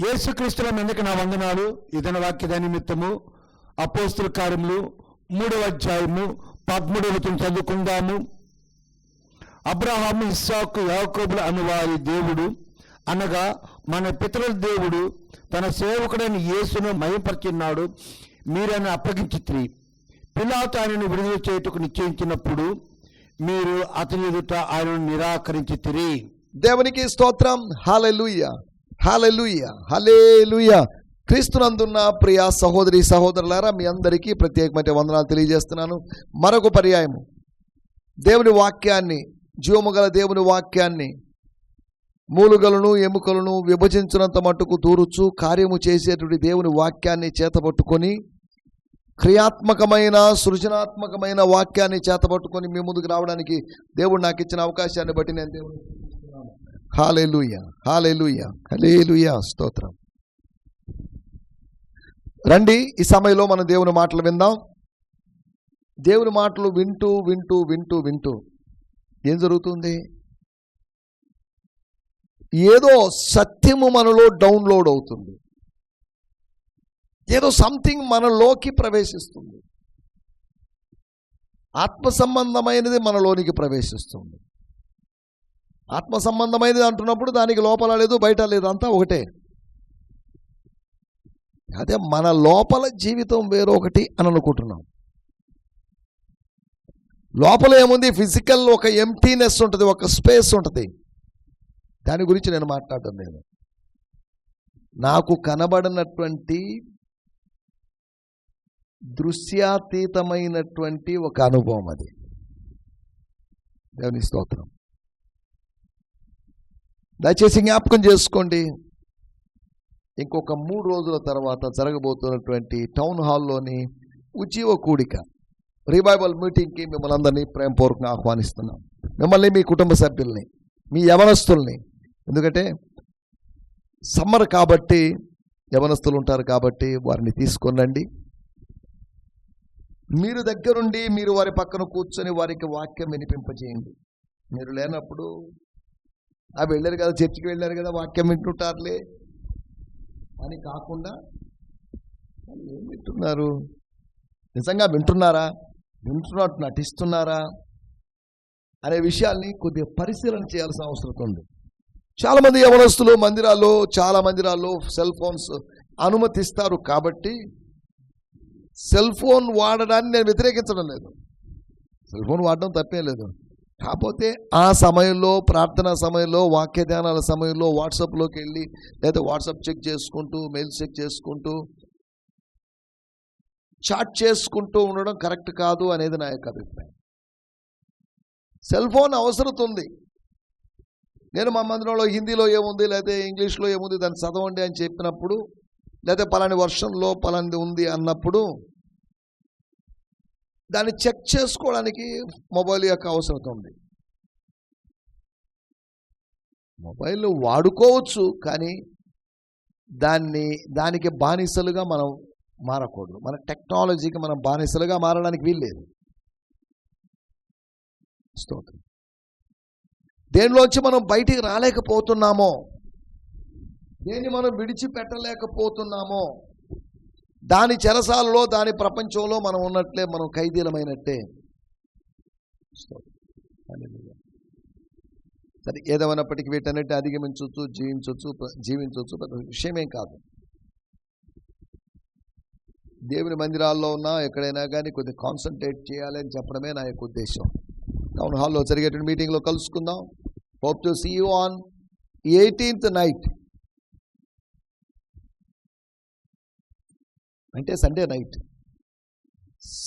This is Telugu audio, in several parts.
యేసుక్రీస్తుల మీదకి నా వందనాలు. ఇదన వాక్య నిమిత్తము అపోస్తుల కార్యములు మూడవ అధ్యాయము పదమూడవ చదువుకుందాము. అబ్రహాము ఇస్సాకు యాకోబులు అనువారి దేవుడు అనగా మన పితరుల దేవుడు తన సేవకుడైన యేసును మయపరిచిన్నాడు మీరని అప్పగించిత్రి. పిలాతు ఆయనను విడుదల చేయుటకు నిశ్చయించినప్పుడు మీరు అతని ఎదుట ఆయనను నిరాకరించి తిరిగి దేవునికి స్తోత్రం. హాలెలుయ హాలెలుయ హలేలుయ క్రీస్తునందున్న ప్రియ సహోదరి సహోదరులారా మీ అందరికీ ప్రత్యేకమైన వందనాలు తెలియజేస్తున్నాను. మరొక పర్యాయము. దేవుని వాక్యాన్ని జీవముగల దేవుని వాక్యాన్ని మూలుగలను ఎముకలను విభజించినంత మట్టుకు దూరుచు కార్యము చేసేటువంటి దేవుని వాక్యాన్ని చేతపట్టుకొని క్రియాత్మకమైన సృజనాత్మకమైన వాక్యాన్ని చేతపట్టుకొని మీ ముందుకు రావడానికి దేవుడు నాకు ఇచ్చిన అవకాశాన్ని బట్టి నేను దేవుడు హాలేలుయ హాలేలుయ హలేలుయ స్తోత్రం రండి ఈ సమయంలో మనం దేవుని మాటలు విందాం. దేవుని మాటలు వింటూ వింటూ వింటూ వింటూ. ఏం జరుగుతుంది? ఏదో సత్యము మనలో డౌన్లోడ్ అవుతుంది. ఏదో సంథింగ్ మనలోకి ప్రవేశిస్తుంది. ఆత్మ సంబంధమైనది మనలోనికి ప్రవేశిస్తుంది. ఆత్మ సంబంధమైనది అంటున్నప్పుడు దానికి లోపల లేదు బయట లేదు అంతా ఒకటే. అదే మన లోపల జీవితం వేరొకటి అని అనుకుంటున్నాం. లోపల ఏముంది? ఫిజికల్ ఒక ఎంటీనెస్ ఉంటుంది ఒక స్పేస్ ఉంటుంది. దాని గురించి నేను మాట్లాడటం లేదు నాకు కనబడినటువంటి దృశ్యాతీతమైనటువంటి ఒక అనుభవం అది. దేవుని స్తోత్రం. దయచేసి జ్ఞాపకం చేసుకోండి. ఇంకొక మూడు రోజుల తర్వాత జరగబోతున్నటువంటి టౌన్ హాల్లోని ఉజీవ కూడిక రివైవల్ మీటింగ్కి మిమ్మల్ని అందరినీ ప్రేమపూర్వకంగా ఆహ్వానిస్తున్నాం. మిమ్మల్ని మీ కుటుంబ సభ్యుల్ని మీ యవనస్తుల్ని. ఎందుకంటే సమ్మర్ కాబట్టి యవనస్తులు ఉంటారు కాబట్టి వారిని తీసుకొని రండి. మీరు దగ్గరుండి మీరు వారి పక్కన కూర్చొని వారికి వాక్యం వినిపింపజేయండి. మీరు లేనప్పుడు ఆ వెళ్ళారు కదా చర్చికి వెళ్ళారు కదా వాక్యం వింటుంటారులే. అని కాకుండా వాళ్ళు ఏం వింటున్నారు? నిజంగా వింటున్నారా? వింటున్నట్టు నటిస్తున్నారా? అనే విషయాల్ని కొద్దిగా పరిశీలన చేయాల్సిన అవసరం ఉంది. చాలామంది యవనస్తులు మందిరాల్లో చాలా మందిరాల్లో సెల్ ఫోన్స్ అనుమతిస్తారు కాబట్టి సెల్ ఫోన్ వాడడాన్ని నేను వ్యతిరేకించడం లేదు. సెల్ ఫోన్ వాడడం తప్పేం లేదు. కాకపోతే ఆ సమయంలో ప్రార్థన సమయంలో వాక్య ధ్యానాల సమయంలో వాట్సాప్లోకి వెళ్ళి లేదా వాట్సాప్ చెక్ చేసుకుంటూ మెయిల్ చెక్ చేసుకుంటూ చాట్ చేసుకుంటూ ఉండడం కరెక్ట్ కాదు అనేది నా యొక్క అభిప్రాయం. సెల్ ఫోన్ అవసరం ఉంది. నేను మా మందిరంలో హిందీలో ఏముంది లేదా ఇంగ్లీష్లో ఏముంది దాన్ని చదవండి అని చెప్పినప్పుడు లేదా పలాని వర్షంలో పలాని ఉంది అన్నప్పుడు దాన్ని చెక్ చేసుకోవడానికి మొబైల్ యొక్క అవసరం ఉంది. మొబైల్ వాడుకోవచ్చు కానీ దాన్ని దానికి బానిసలుగా మనం మారకూడదు. మన టెక్నాలజీకి మనం బానిసలుగా మారడానికి వీల్లేదు. స్తోత్రం. దేనిలోంచి మనం బయటికి రాలేకపోతున్నామో దేన్ని మనం విడిచిపెట్టలేకపోతున్నామో దాని చెరసాలలో దాని ప్రపంచంలో మనం ఉన్నట్లే మనం ఖైదీలమైనట్టే. సరే ఏదేమైనప్పటికీ వీటన్నిటి అధిగమించవచ్చు జీవించవచ్చు జీవించవచ్చు పెద్ద విషయమేం కాదు. దేవుని మందిరాల్లో ఉన్నా ఎక్కడైనా కానీ కొద్దిగా కాన్సన్ట్రేట్ చేయాలి అని చెప్పడమే నా యొక్క ఉద్దేశం. టౌన్ హాల్లో జరిగేటువంటి మీటింగ్లో కలుసుకుందాం. Hope to see you on eighteenth night అంటే Sunday night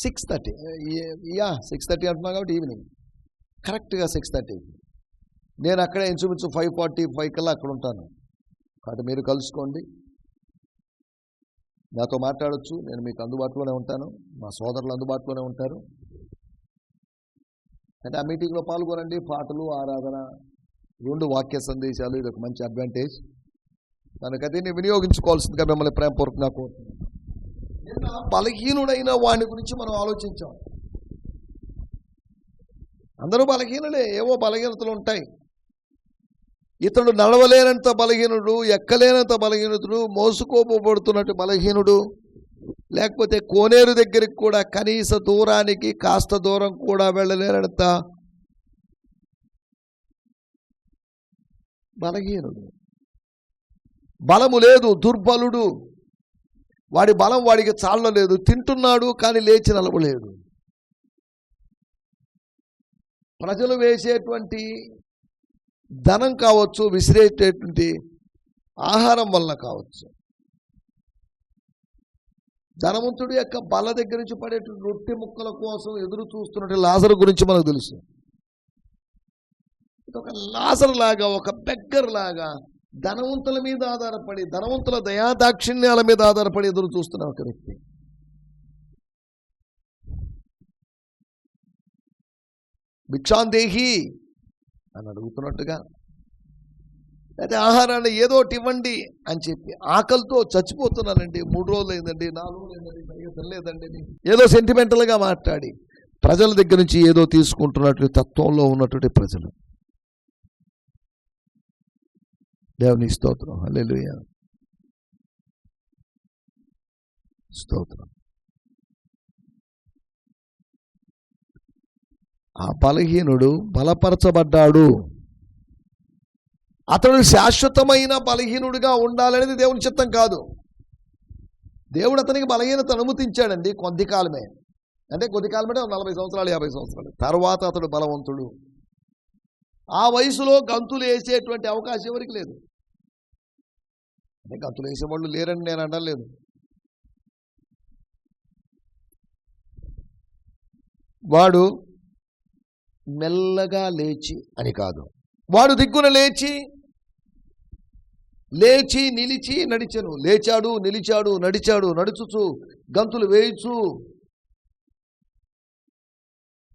six thirty yeah six thirty అంటున్నా కాబట్టి ఈవినింగ్ కరెక్ట్గా సిక్స్ థర్టీ నేను అక్కడే ఇంచుమించు ఫైవ్ ఫార్టీ ఫైవ్ కల్లా అక్కడ ఉంటాను. కాబట్టి మీరు కలుసుకోండి. నాతో మాట్లాడొచ్చు. నేను మీకు అందుబాటులోనే ఉంటాను. మా సోదరులు అందుబాటులోనే ఉంటారు. అంటే ఆ మీటింగ్లో పాల్గొనండి. పాటలు ఆరాధన రెండు వాక్య సందేశాలు. ఇది ఒక మంచి అడ్వాంటేజ్ దానికి దీన్ని వినియోగించుకోవాల్సిందిగా మిమ్మల్ని ప్రేమపూర్వకంగా కోరుతున్నాను. నిన్న బలహీనుడైన వాడిని గురించి మనం ఆలోచించాం. అందరూ బలహీనులే ఏవో బలహీనతలు ఉంటాయి. ఇతడు నడవలేనంత బలహీనుడు ఎక్కలేనంత బలహీనుడు మోసుకోపబడుతున్నట్టు బలహీనుడు లేకపోతే కోనేరు దగ్గరికి కూడా కనీస దూరానికి కాస్త దూరం కూడా వెళ్ళలేనంత బలహీనుడు. బలము లేదు దుర్బలుడు. వాడి బలం వాడికి చాలలేదు. తింటున్నాడు కానీ లేచి నలవలేదు. ప్రజలు వేసేటువంటి ధనం కావచ్చు విసిరేటటువంటి ఆహారం వలన కావచ్చు. ధనవంతుడి యొక్క బల దగ్గర నుంచి పడేటువంటి రొట్టె ముక్కల కోసం ఎదురు చూస్తున్నటువంటి లాజర్ గురించి మనకు తెలుసు. ఇది ఒక లాజర్ లాగా ఒక బెగ్గర్ లాగా ధనవంతుల మీద ఆధారపడి ధనవంతుల దయాదాక్షిణ్యాల మీద ఆధారపడి ఎదురు చూస్తున్న ఒక వ్యక్తి. భిక్షాందేహి అని అడుగుతున్నట్టుగా అయితే ఆహారాన్ని ఏదో ఒకటి ఇవ్వండి అని చెప్పి ఆకలితో చచ్చిపోతున్నానండి మూడు రోజులు అయిందండి నాలుగు రోజులు అయిందండి సరిగ్గా తినలేదండి ఏదో సెంటిమెంటల్గా మాట్లాడి ప్రజల దగ్గర నుంచి ఏదో తీసుకుంటున్నటువంటి తత్వంలో ఉన్నటువంటి ప్రజలు. దేవుని స్తోత్రం. అల్లెలుయ స్తోత్రం. ఆ బలహీనుడు బలపరచబడ్డాడు. అతడు శాశ్వతమైన బలహీనుడిగా ఉండాలనేది దేవుని చిత్తం కాదు. దేవుడు అతనికి బలహీనత అనుమతించాడండి కొద్ది కాలమే. అంటే కొద్ది కాలమే నలభై సంవత్సరాలు యాభై సంవత్సరాలు. తర్వాత అతడు బలవంతుడు. ఆ వయసులో గంతులు వేసేటువంటి అవకాశం ఎవరికి లేదు. అంటే గంతులు వేసేవాళ్ళు లేరని నేను అనలేదు వాడు మెల్లగా లేచి అని కాదు. వాడు దిగ్గున లేచి లేచి నిలిచి నడిచను. లేచాడు నిలిచాడు నడిచాడు నడుచుచు గంతులు వేయుచు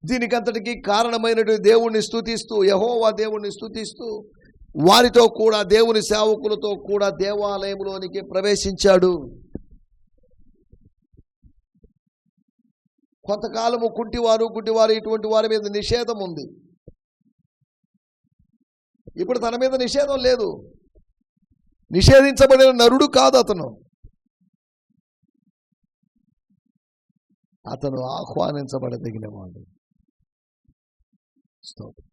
దీనికంతటికి కారణమైనటువంటి దేవుణ్ణి స్థుతిస్తూ యహోవా దేవుణ్ణి స్తుతిస్తూ వారితో కూడా దేవుని సేవకులతో కూడా దేవాలయంలోనికి ప్రవేశించాడు. కొంతకాలము కుంటివారు గుడ్డివారు ఇటువంటి వారి మీద నిషేధం ఉంది. ఇప్పుడు తన మీద నిషేధం లేదు. నిషేధించబడిన నరుడు కాదు అతను. అతను ఆహ్వానించబడదగిన వాడు స్తోత్రం.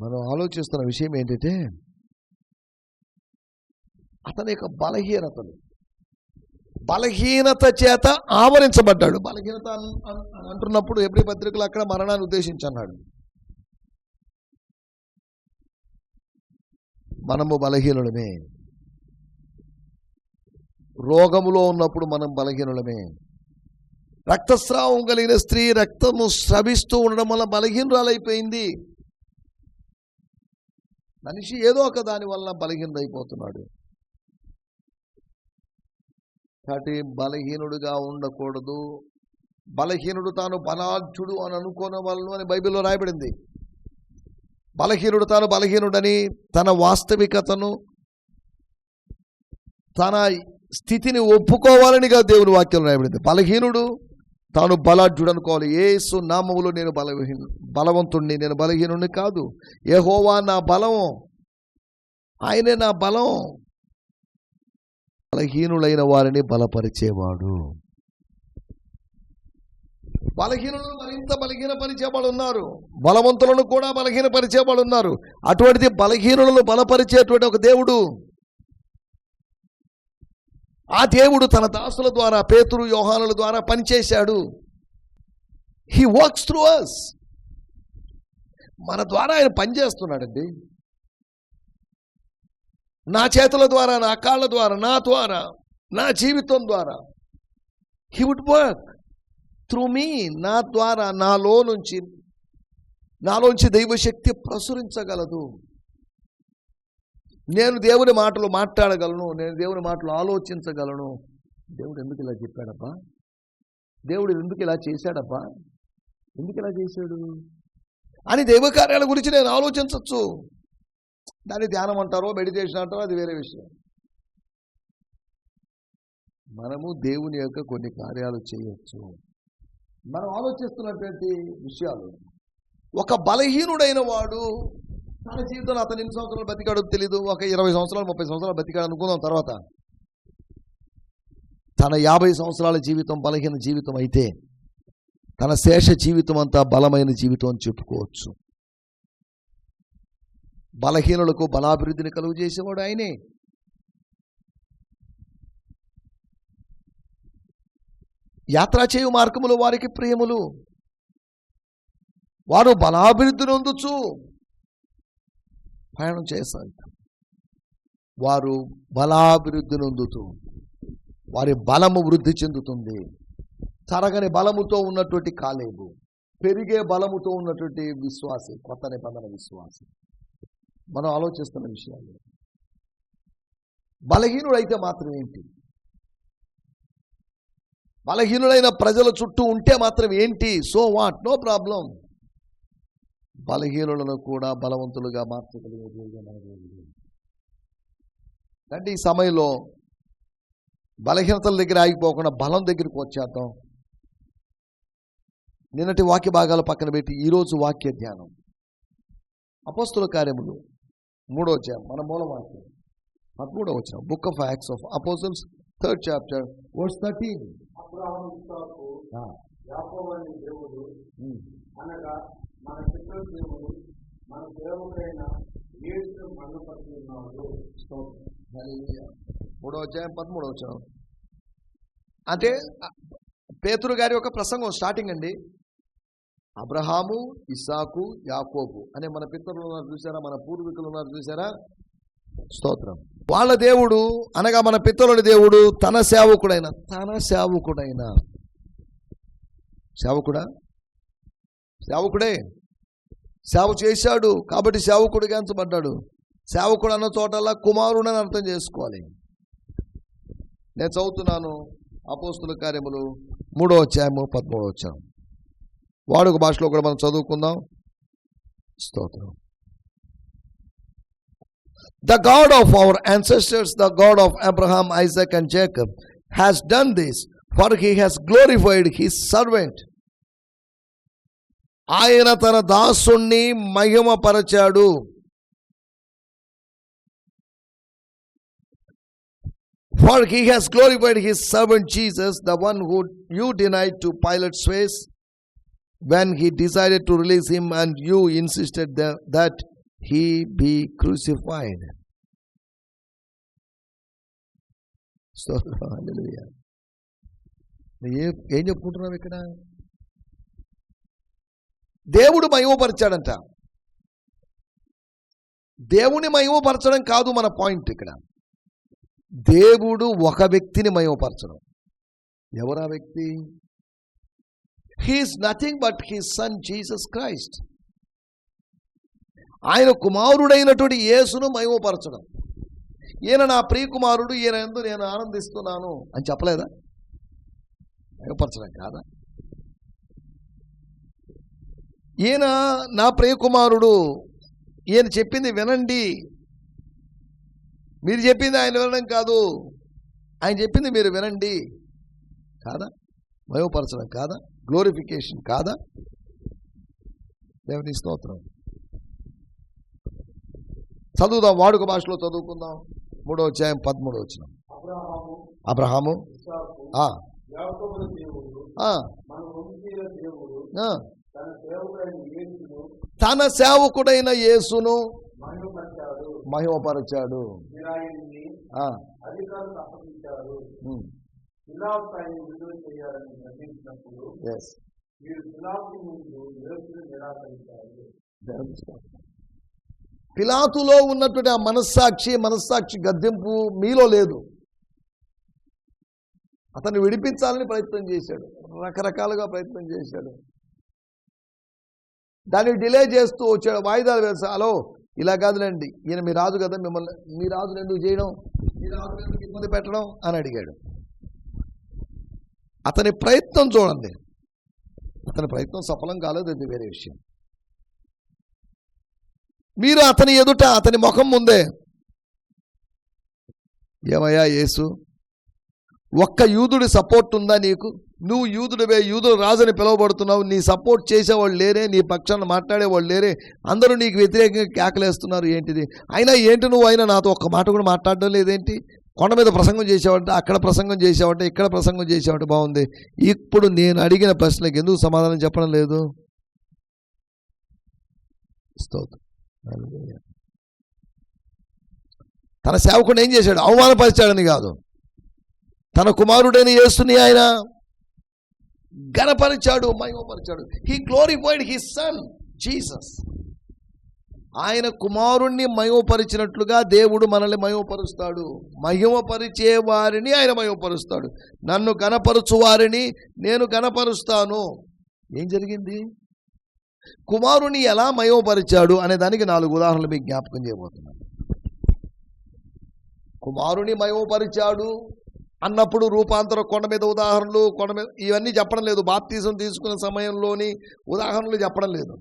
మనం ఆలోచిస్తున్న విషయం ఏంటంటే అతని యొక్క బలహీనతలు. బలహీనత చేత ఆవరించబడ్డాడు. బలహీనత అంటున్నప్పుడు ఎబ్రి పత్రికలు అక్కడ మరణాన్ని ఉద్దేశించి అన్నాడు మనము బలహీనులమే. రోగములో ఉన్నప్పుడు మనం బలహీనులమే. రక్తస్రావం కలిగిన స్త్రీ రక్తము స్రవిస్తూ ఉండడం వల్ల బలహీనురాలైపోయింది. మనిషి ఏదో ఒక దాని వల్ల బలహీనుడైపోతున్నాడు. కాబట్టి బలహీనుడుగా ఉండకూడదు. బలహీనుడు తాను బలాఢ్యుడు అని అనుకోనవలను అని బైబిల్లో రాయబడింది. బలహీనుడు తాను బలహీనుడని తన వాస్తవికతను తన స్థితిని ఒప్పుకోవాలనిగా దేవుని వాక్యం రాయబడింది. బలహీనుడు తాను బలాఢ్యుడు అనుకోవాలి. ఏసు నామములో నేను బలహీను బలవంతుణ్ణి నేను బలహీనుడిని కాదు. ఏహోవా నా బలం. ఆయనే నా బలం. బలహీనులైన వారిని బలపరిచేవాడు. బలహీనులను మరింత బలహీనపరిచేవాడు ఉన్నారు. బలవంతులను కూడా బలహీనపరిచేవాడు ఉన్నారు. అటువంటిది బలహీనులను బలపరిచేటువంటి ఒక దేవుడు. ఆ దేవుడు తన దాసుల ద్వారా పేతురు యోహానుల ద్వారా పనిచేశాడు. హీ వర్క్స్ త్రూ అస్ మన ద్వారా ఆయన పనిచేస్తున్నాడండి. నా చేతుల ద్వారా నా కాళ్ళ ద్వారా నా ద్వారా నా జీవితం ద్వారా. He would work through me నా ద్వారా నాలో నుంచి నాలోంచి దైవశక్తి ప్రసురించగలదు. నేను దేవుని మాటలు మాట్లాడగలను నేను దేవుని మాటలు ఆలోచించగలను. దేవుడు ఎందుకు ఇలా చెప్పాడబ్బా? దేవుడు ఎందుకు ఇలా చేశాడబ్బా? ఎందుకు ఇలా చేశాడు? అని దైవ కార్యాల గురించి నేను ఆలోచించవచ్చు దాన్ని ధ్యానం అంటారో మెడిటేషన్ అంటారో అది వేరే విషయం. మనము దేవుని యొక్క కొన్ని కార్యాలు చేయొచ్చు. మనం ఆలోచిస్తున్నటువంటి విషయాలు. ఒక బలహీనుడైన వాడు తన జీవితంలో అతను ఎన్ని సంవత్సరాలు బతికాడో తెలీదు. ఒక ఇరవై సంవత్సరాలు ముప్పై సంవత్సరాలు బతికాడు అనుకుందాం తర్వాత. తన యాభై సంవత్సరాల జీవితం బలహీన జీవితం అయితే తన శేష జీవితం అంతా బలమైన జీవితం అని చెప్పుకోవచ్చు. బలహీనులకు బలాభివృద్ధిని కలుగు చేసేవాడు ఆయనే. యాత్ర చేయు మార్గములు వారికి ప్రియములు. వారు బలాభివృద్ధి నొందుచు ప్రయాణం చేస్తారు. వారు బలాభివృద్ధి నొందుతూ వారి బలము వృద్ధి చెందుతుంది. తరగని బలముతో ఉన్నటువంటి కాలేబు పెరిగే బలముతో ఉన్నటువంటి విశ్వాసి కొత్త నిబంధన విశ్వాసి. మనం ఆలోచిస్తున్న విషయాలు. బలహీనుడైతే మాత్రం ఏంటి? బలహీనుడైన ప్రజల చుట్టూ ఉంటే మాత్రం ఏంటి? So what? No problem. బలహీనులను కూడా బలవంతులుగా మార్చగలిగే దేవుడు మన దేవుడు. అంటే ఈ సమయంలో బలహీనతల దగ్గర ఆగిపోకుండా బలం దగ్గరికి వచ్చేద్దాం. నిన్నటి వాక్య భాగాలు పక్కన పెట్టి ఈరోజు వాక్య ధ్యానం. అపోస్తుల కార్యములు మూడో అధ్యాయం మన మూల వాక్యం. పదమూడో వచ్చిన book of acts of apostles third chapter verse thirteen. మన పితృ దేవుడు మన దేవుడైన యేసు మన్నపడుతున్నాడు మూడో అధ్యాయం పదమూడో వచ్చాం అంటే పేతురు గారి యొక్క ప్రసంగం స్టార్టింగ్ అండి. అబ్రహాము ఇసాకు యాకోబు అనే మన పితరులు ఉన్నారు చూసారా? మన పూర్వీకులు ఉన్నారు చూసారా? స్తోత్రం. వాళ్ళ దేవుడు అనగా మన పితరుల దేవుడు తన సేవకుడైన తన సేవకుడైన. సేవకుడా? సేవకుడే. సేవ చేశాడు కాబట్టి సేవకుడిగా ఎంచబడ్డాడు. సేవకుడు అన్న చోటల్లా కుమారుడు అని అర్థం చేసుకోవాలి. నేను చదువుతున్నాను అపోస్తుల కార్యములు మూడో అధ్యాయము పదమూడో వచ్చాము వాడుక భాషలో కూడా మనం చదువుకుందాం. స్తోత్రం. The God of our ancestors the God of Abraham Isaac and Jacob has done this for he has glorified his servant ఆయన తన దాసుణ్ణి మహిమపరచాడు For he has glorified his servant Jesus, the one who you denied to Pilate's face when he decided to release him, and you insisted that, that he be crucified. So, hallelujah. ఏ ఏం చెప్పుకుంటున్నావు ఇక్కడ దేవుడు మహిమపరిచాడంట. దేవుని మహిమపరచడం కాదు మన పాయింట్ ఇక్కడ. దేవుడు ఒక వ్యక్తిని మహిమపరచడం. ఎవరా వ్యక్తి? He is nothing but he son Jesus Christ ఆయన కుమారుడైనటువంటి యేసును మహిమపరచడం. ఈయన నా ప్రియకుమారుడు ఈయన ఎందు నేను ఆనందిస్తున్నాను అని చెప్పలేదా? మహిమపరచడం కాదా? ఈయన నా ప్రియ కుమారుడు ఈయన చెప్పింది వినండి. మీరు చెప్పింది ఆయన వినడం కాదు. ఆయన చెప్పింది మీరు వినండి. కాదా? మయోపరచడం కాదా? గ్లోరిఫికేషన్ కాదా? దేవుని స్తోత్రం. చదువుదాం వాడుక భాషలో చదువుకుందాం. మూడో అధ్యాయం పదమూడో వచ్చిన అబ్రహాము? తన సేవకుడైన యేసును మహిమపరిచాడు. పిలాతులో ఉన్నటువంటి ఆ మనస్సాక్షి మనస్సాక్షి గద్దెంపు మీలో లేదు. అతన్ని విడిపించాలని ప్రయత్నం చేశాడు. రకరకాలుగా ప్రయత్నం చేశాడు. దాన్ని డిలే చేస్తూ వచ్చాడు వాయిదాలు వేసా హలో ఇలా కాదులేండి. ఈయన మీ రాజు కదా మిమ్మల్ని మీ రాజుని ఎందుకు చేయడం? మీ రాజు ఎందుకు ఇబ్బంది పెట్టడం అని అడిగాడు. అతని ప్రయత్నం చూడండి. అతని ప్రయత్నం సఫలం కాలేదు అది వేరే విషయం. మీరు అతని ఎదుట అతని ముఖం ముందే ఏమయ్యా యేసు ఒక్క యూదుడి సపోర్ట్ ఉందా నీకు? నువ్వు యూదుడివే యూదుడు రాజని పిలువబడుతున్నావు నీ సపోర్ట్ చేసేవాళ్ళు లేరే నీ పక్షాన్ని మాట్లాడేవాళ్ళు లేరే అందరూ నీకు వ్యతిరేకంగా కేకలేస్తున్నారు ఏంటిది? అయినా ఏంటి నువ్వు అయినా నాతో ఒక్క మాట కూడా మాట్లాడడం లేదేంటి? కొండ మీద ప్రసంగం చేసేవాడంటే అక్కడ ప్రసంగం చేసేవాడంటే ఇక్కడ ప్రసంగం చేసేవాడు బాగుంది. ఇప్పుడు నేను అడిగిన ప్రశ్నకి ఎందుకు సమాధానం చెప్పడం లేదు? తన సేవకుడు ఏం చేశాడు? అవమానపరిచాడని కాదు. తన కుమారుడైన యేసుని ఆయన గణపరిచాడు మహిమపరిచాడు. He glorified his son Jesus ఆయన కుమారుణ్ణి మహిమపరిచినట్లుగా దేవుడు మనల్ని మహిమపరుస్తాడు. మహిమపరిచే వారిని ఆయన మహిమపరుస్తాడు. నన్ను గణపరుచు వారిని నేను గణపరుస్తాను ఏం జరిగింది? కుమారుని ఎలా మయోపరిచాడు అనే దానికి నాలుగు ఉదాహరణలు మీకు జ్ఞాపకం చేయబోతున్నాను. కుమారుని మయోపరిచాడు అన్నప్పుడు రూపాంతర కొండ మీద ఉదాహరణలు కొండ మీద ఇవన్నీ చెప్పడం లేదు. బాప్తీసం తీసుకునే సమయంలోని ఉదాహరణలు చెప్పడం లేదు.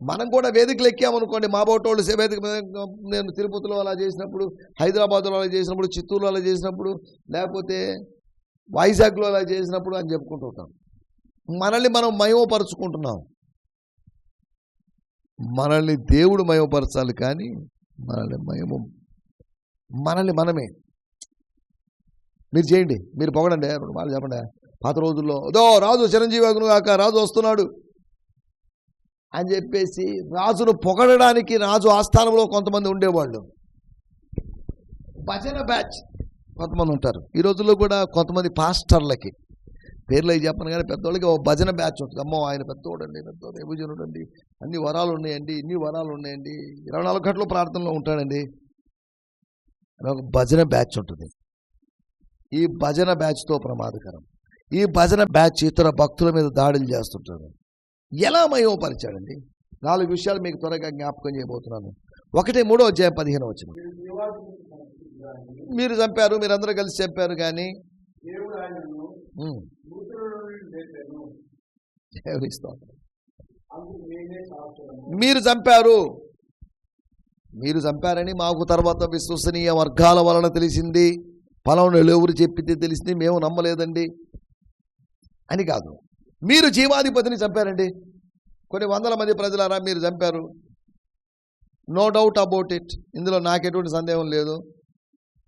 మనం కూడా వేదికలు ఎక్కామనుకోండి. మా బోటోళ్ళు వేదిక నేను తిరుపతిలో అలా చేసినప్పుడు హైదరాబాద్లో అలా చేసినప్పుడు చిత్తూరులో అలా చేసినప్పుడు లేకపోతే వైజాగ్లో అలా చేసినప్పుడు అని చెప్పుకుంటూ ఉంటాం. మనల్ని మనం మయమపరుచుకుంటున్నాం మనల్ని దేవుడు మయమపరచాలి కానీ మనల్ని మయము మనల్ని మనమే. మీరు చేయండి. మీరు పొగడండి. రెండు మాటలు చెప్పండి. పాత రోజుల్లో అదో రాజు చిరంజీవి అగును కాక రాజు వస్తున్నాడు అని చెప్పేసి రాజును పొగడడానికి రాజు ఆస్థానంలో కొంతమంది ఉండేవాళ్ళు. భజన బ్యాచ్ కొంతమంది ఉంటారు. ఈ రోజుల్లో కూడా కొంతమంది పాస్టర్లకి పేర్లు అవి చెప్పను కానీ పెద్దోళ్ళకి ఒక భజన బ్యాచ్ ఉంటుంది అమ్మో ఆయన పెద్దోడండి పెద్ద దేవజనుడు అండి అన్ని వరాలు ఉన్నాయండి ఇన్ని వరాలు ఉన్నాయండి ఇరవై నాలుగు గంటలు ప్రార్థనలో ఉంటాడండి. ఒక భజన బ్యాచ్ ఉంటుంది. ఈ భజన బ్యాచ్తో ప్రమాదకరం. ఈ భజన బ్యాచ్ ఇతర భక్తుల మీద దాడులు చేస్తుంటారు ఎలా మయోపరిచాడండి? నాలుగు విషయాలు మీకు త్వరగా జ్ఞాపకం చేయబోతున్నాను. ఒకటి మూడో అధ్యాయం పదిహేను వచ్చిన. మీరు చంపారు మీరందరూ కలిసి చంపారు కానీ మీరు చంపారు. మీరు చంపారని మాకు తర్వాత విశ్వసనీయ వర్గాల వలన తెలిసింది. పలానా ఎవరు చెప్పింది తెలిసింది. మేము నమ్మలేదండి. అని కాదు. మీరు జీవాధిపతిని చంపారండి. కొన్ని వందల మంది ప్రజలారా మీరు చంపారు. నో డౌట్ అబౌట్ ఇట్ ఇందులో నాకు ఎటువంటి సందేహం లేదు.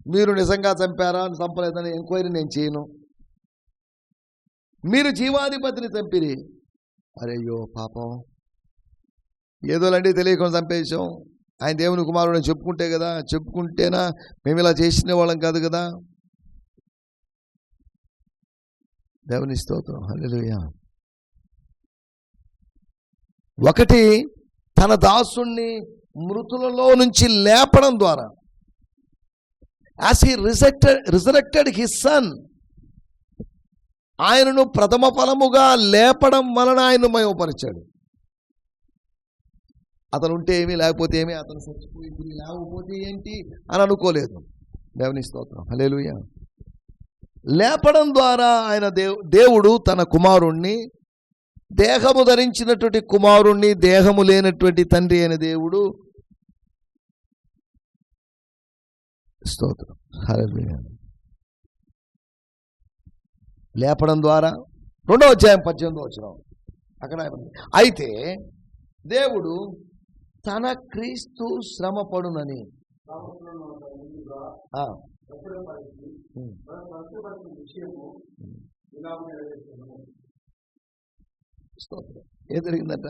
మీరు నిజంగా చంపారా అని చంపలేదని ఎంక్వైరీ నేను చేయను. మీరు జీవాధిపతిని చంపిరి. అరేయ్యో పాపం. ఏదోలండి తెలియకుండా చంపేశాం. ఆయన దేవుని కుమారుడు అని చెప్పుకుంటే కదా చెప్పుకుంటేనా మేము ఇలా చేసిన వాళ్ళం కాదు కదా. దేవుని స్తోత్రం. హల్లెలూయా. ఒకటి తన దాసుణ్ణి మృతులలో నుంచి లేపడం ద్వారా. As he rejected resurrected his son ఆయనను ప్రథమ ఫలముగా లేపడం వలన ఆయన మయోపరిచాడు అతను ఉంటే ఏమీ లేకపోతే ఏమీ అతను చచ్చిపోయి లేకపోతే ఏంటి అని అనుకోలేదు. దేవుని స్తోత్రం. హలేలుయ లేపడం ద్వారా ఆయన దేవు దేవుడు తన కుమారుణ్ణి దేహము ధరించినటువంటి కుమారుణ్ణి దేహము లేనటువంటి తండ్రి అయిన దేవుడు స్తోత్రం. హల్లెలూయా. లేపడం ద్వారా రెండో అధ్యాయం పద్దెనిమిదో వచ్చిన అక్కడ అయితే దేవుడు తన క్రీస్తు శ్రమపడునని పడునని. ఏం జరిగిందట?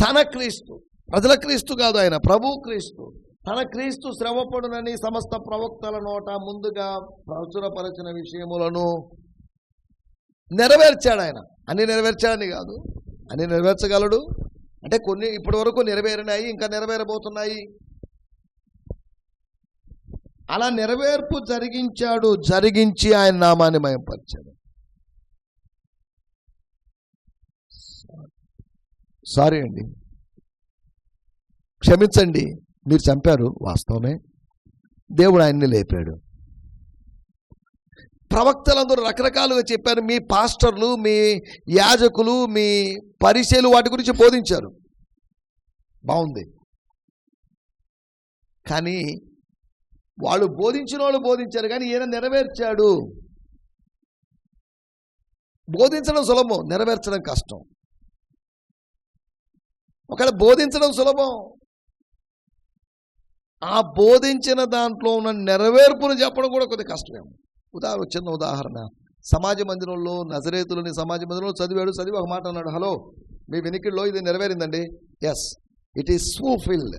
తన క్రీస్తు. ప్రజల క్రీస్తు కాదు ఆయన. ప్రభు క్రీస్తు. తన క్రీస్తు శ్రమపడునని సమస్త ప్రవక్తల నోట ముందుగా ప్రచురపరచిన విషయములను నెరవేర్చాడు ఆయన. అన్ని నెరవేర్చాడని కాదు. అన్ని నెరవేర్చగలడు. అంటే కొన్ని ఇప్పటి వరకు నెరవేరినాయి ఇంకా నెరవేరబోతున్నాయి. అలా నెరవేర్పు జరిగించాడు జరిగించి ఆయన నామాన్ని మయంపరిచాడు. సారీ అండి. క్షమించండి. మీరు చంపారు వాస్తవమే. దేవుడు ఆయన్ని లేపాడు. ప్రవక్తలందరూ రకరకాలుగా చెప్పారు మీ పాస్టర్లు మీ యాజకులు మీ పరిచయలు వాటి గురించి బోధించారు. బాగుంది. కానీ వాళ్ళు బోధించిన వాళ్ళు బోధించారు కానీ ఈయన నెరవేర్చాడు. బోధించడం సులభం నెరవేర్చడం కష్టం. ఒకవేళ బోధించడం సులభం ఆ బోధించిన దాంట్లో ఉన్న నెరవేర్పును చెప్పడం కూడా కొద్ది కష్టమే ఉదాహరణ చిన్న ఉదాహరణ. సమాజ మందిరంలో నజరేతులని సమాజ మందిరంలో చదివాడు చదివి ఒక మాట అన్నాడు హలో మీ వెనికిడిలో ఇది నెరవేరిందండి? Yes it is fulfilled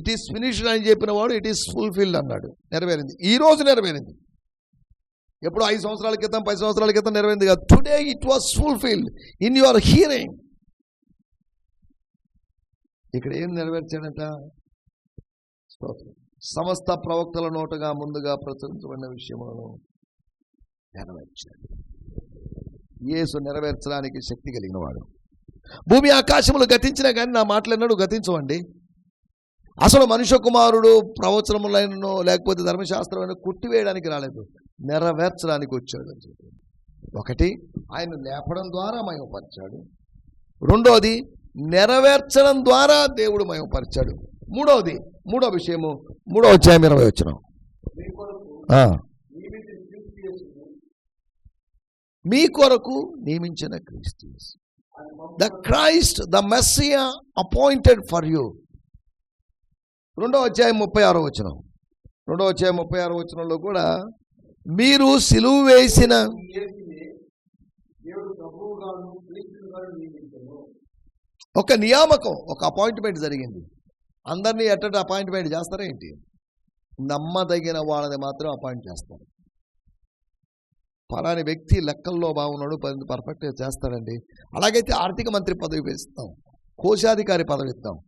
it is finished అని చెప్పిన వాడు ఇట్ ఈస్ ఫుల్ఫిల్డ్ అన్నాడు. నెరవేరింది. ఈ రోజు నెరవేరింది. ఎప్పుడు ఐదు సంవత్సరాల క్రితం పది సంవత్సరాల క్రితం నెరవేరింది కాదు. Today it was fulfilled in your hearing ఇక్కడ ఏం నెరవేర్చాడట? సమస్త ప్రవక్తల నోటగా ముందుగా ప్రచురించబడిన విషయములను నెరవేర్చాడు యేసు నెరవేర్చడానికి శక్తి కలిగినవాడు. భూమి ఆకాశములు గతించినా కానీ నా మాటలన్నాడు గతించవండి. అసలు మనుష్య కుమారుడు ప్రవచనములైన లేకపోతే ధర్మశాస్త్రమైన కుట్టివేయడానికి రాలేదు. నెరవేర్చడానికి వచ్చాడు అని చెప్పి. ఒకటి ఆయన లేపడం ద్వారా మయమపరిచాడు. రెండోది నెరవేర్చడం ద్వారా దేవుడు మయమపరిచాడు. మూడవది మూడో విషయము మూడో అధ్యాయం ఇరవై వచ్చిన. మీ కొరకు నియమించిన క్రీస్తు the Christ the Messiah appointed for you. రెండో అధ్యాయం ముప్పై ఆరో వచనం. రెండో అధ్యాయం ముప్పై ఆరో వచనంలో కూడా మీరు సిలువు వేసిన ఒక నియామకం ఒక అపాయింట్మెంట్ జరిగింది. అందరినీ ఎట్టటి అపాయింట్మెంట్ చేస్తారా ఏంటి? నమ్మదగిన వాళ్ళని మాత్రం అపాయింట్ చేస్తారు. పలాని వ్యక్తి లెక్కల్లో బాగున్నాడు పర్ఫెక్ట్గా చేస్తాడండి. అలాగైతే ఆర్థిక మంత్రి పదవి ఇస్తాం కోశాధికారి పదవి ఇస్తాం.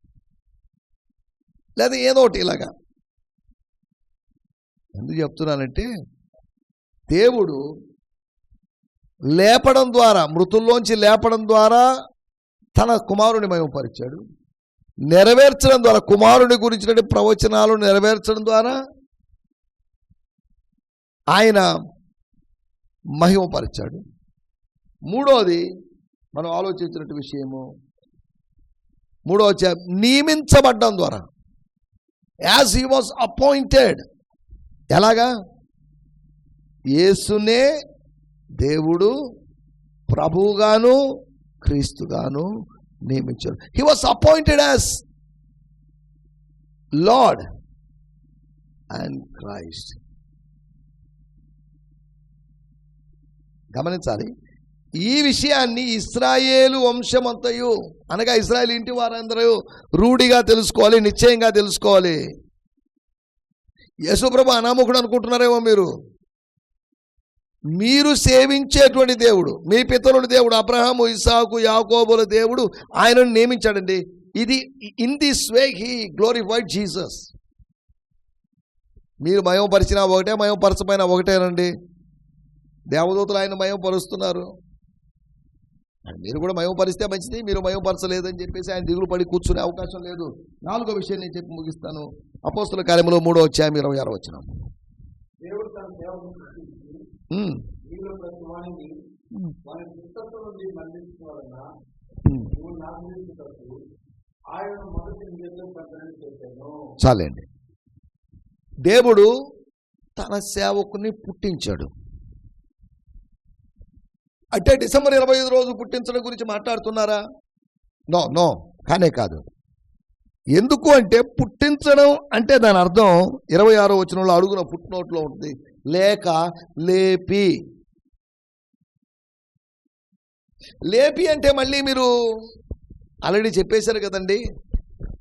లేదా ఏదో ఒకటి ఇలాగా. ఎందుకు చెప్తున్నానంటే దేవుడు లేపడం ద్వారా మృతుల్లోంచి లేపడం ద్వారా తన కుమారుని మహిమపరిచాడు. నెరవేర్చడం ద్వారా కుమారుని గురించిన ప్రవచనాలు నెరవేర్చడం ద్వారా ఆయన మహిమపరిచాడు. మూడోది మనం ఆలోచించినట్టు విషయము. మూడో నియమించబడ్డం ద్వారా. యాజ్ హీ వాజ్ అపాయింటెడ్ ఎలాగా? యేసునే దేవుడు ప్రభువుగాను క్రీస్తుగాను నియమించారు he was appointed as lord and Christ గమనించాలి. ఈ విషయాన్ని ఇస్రాయేలు వంశమంతయు అనగా ఇస్రాయేల్ ఇంటి వారందరూ రూఢిగా తెలుసుకోవాలి నిశ్చయంగా తెలుసుకోవాలి. యేసుప్రభు అనామకుడు అనుకుంటున్నారేమో మీరు? మీరు సేవించేటువంటి దేవుడు మీ పితరుడి దేవుడు అబ్రహాము ఇసాకు యాకోబుల దేవుడు ఆయనను నియమించాడండి. ఇది in this way he glorified Jesus మీరు మయంపరిచిన ఒకటే మయంపరచపోయినా ఒకటేనండి. దేవదూతలు ఆయన మయంపరుస్తున్నారు పరుస్తున్నారు మీరు కూడా మయంపరిస్తే మంచిది మీరు మయంపరచలేదని చెప్పేసి ఆయన దిగులు పడి కూర్చునే అవకాశం లేదు. నాలుగో విషయం నేను చెప్పి ముగిస్తాను. అపోస్తుల కార్యములో మూడో వచ్చాము ఇరవై ఆరు వచ్చిన చాలండి. దేవుడు తన సేవకుని పుట్టించాడు. అంటే డిసెంబర్ ఇరవై ఐదు రోజు పుట్టించడం గురించి మాట్లాడుతున్నారా? నో నో కానే కాదు. ఎందుకు అంటే పుట్టించడం అంటే దాని అర్థం ఇరవై ఆరో వచనంలో అడుగున పుట్టినోట్లో ఉంటుంది లేక లేపి. లేపి అంటే మళ్ళీ మీరు ఆల్రెడీ చెప్పేశారు కదండి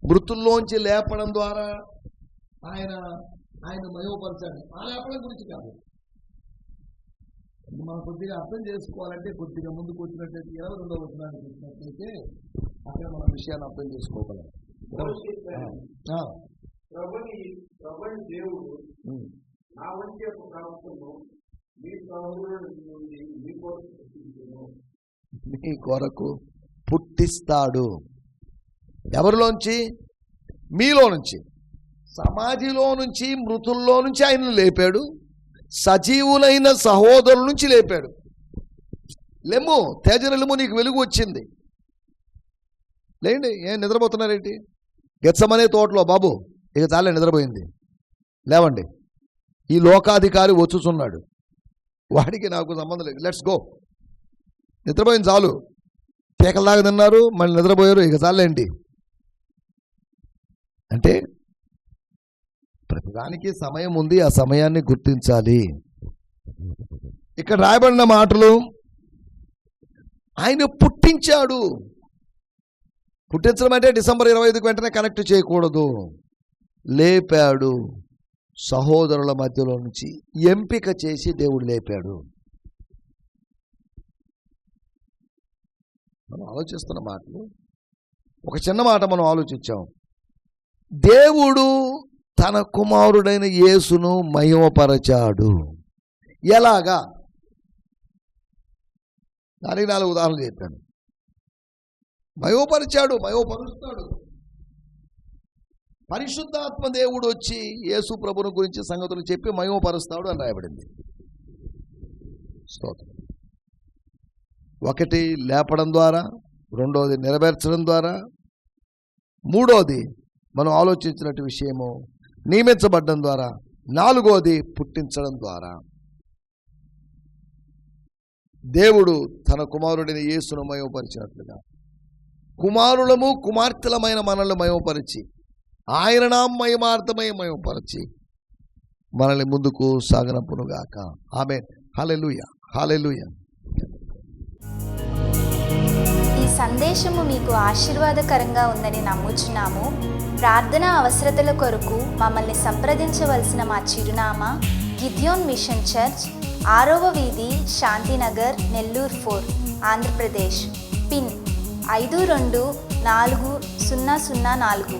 మృతుల్లోంచి లేపడం ద్వారా ఆయన ఆయన మయోపరచాడు ఆ లేపడం గురించి కాదు. మనం కొద్దిగా అర్థం చేసుకోవాలంటే కొద్దిగా ముందుకు వచ్చినట్లయితే ఇరవై రెండవ వచనానికి వచ్చినట్లయితే అక్కడ మన విషయాన్ని అర్థం చేసుకోగలం. ప్రభుని ప్రభుని దేవుడు. నా వంటి యొక్క ప్రవర్తనను మీ సహోదరుల నుండి మీ కోసం మీ కొరకు పుట్టిస్తాడు. ఎవరిలోంచి? మీలో నుంచి సమాధిలో నుంచి మృతుల్లో నుంచి ఆయనను లేపాడు. సజీవులైన సహోదరుల నుంచి లేపాడు. లెమ్ము తేజరలెమ్ము నీకు వెలుగు వచ్చింది. లేండి ఏం నిద్రపోతున్నారేంటి? గెచ్చమనే తోటలో బాబు ఇక చాలే నిద్రపోయింది. లేవండి. ఈ లోకాధికారి వచ్చుచున్నాడు. వాడికి నాకు సంబంధం లేదు. లెట్స్ గో నిద్రపోయింది చాలు. పీకల్లాగా తిన్నారు మళ్ళీ నిద్రపోయారు. ఇక చాలేంటి? అంటే ప్రతిదానికి సమయం ఉంది ఆ సమయాన్ని గుర్తించాలి. ఇక్కడ రాయబడిన మాటలు ఆయన పుట్టించాడు. పుట్టించడం అంటే డిసెంబర్ ఇరవై ఐదుకి వెంటనే కనెక్ట్ చేయకూడదు. లేపాడు. సహోదరుల మధ్యలో నుంచి ఎంపిక చేసి దేవుడు లేపాడు. మనం ఆలోచిస్తున్న మాటలు ఒక చిన్న మాట మనం ఆలోచించాం. దేవుడు తన కుమారుడైన యేసును మహిమపరచాడు. ఎలాగా? దానికి నాలుగు ఉదాహరణలు చెప్పాను. మయోపరిచాడు మయోపరుస్తాడు పరిశుద్ధాత్మ దేవుడు వచ్చి యేసు ప్రభుని గురించి సంగతులు చెప్పి మయోపరుస్తాడు అని రాయబడింది. స్తోత్రం. ఒకటి లేపడం ద్వారా రెండోది నెరవేర్చడం ద్వారా మూడోది మనం ఆలోచించినట్టు విషయము నియమించబడ్డం ద్వారా నాలుగోది పుట్టించడం ద్వారా. దేవుడు తన కుమారుడిని యేసును మయోపరిచినట్లుగా కుమారులము కుమార్తెలమైన మనల్ని మయోపరిచి ఆయన నా మయమార్థమై మయోపరిచి మనల్ని ముందుకు సాగనప్పునుగాక ఆమె హాలెలుయ హాలెలుయ ఈ సందేశము మీకు ఆశీర్వాదకరంగా ఉందని నమ్ముచున్నాము. ప్రార్థన అవసరతల కొరకు మమ్మల్ని సంప్రదించవలసిన మా చిరునామా గిద్యోన్ మిషన్ చర్చ్ ఆరవ వీధి శాంతినగర్ నెల్లూరు ఫోర్ ఆంధ్రప్రదేశ్. పిన్ ఐదు రెండు నాలుగు సున్నా సున్నా నాలుగు.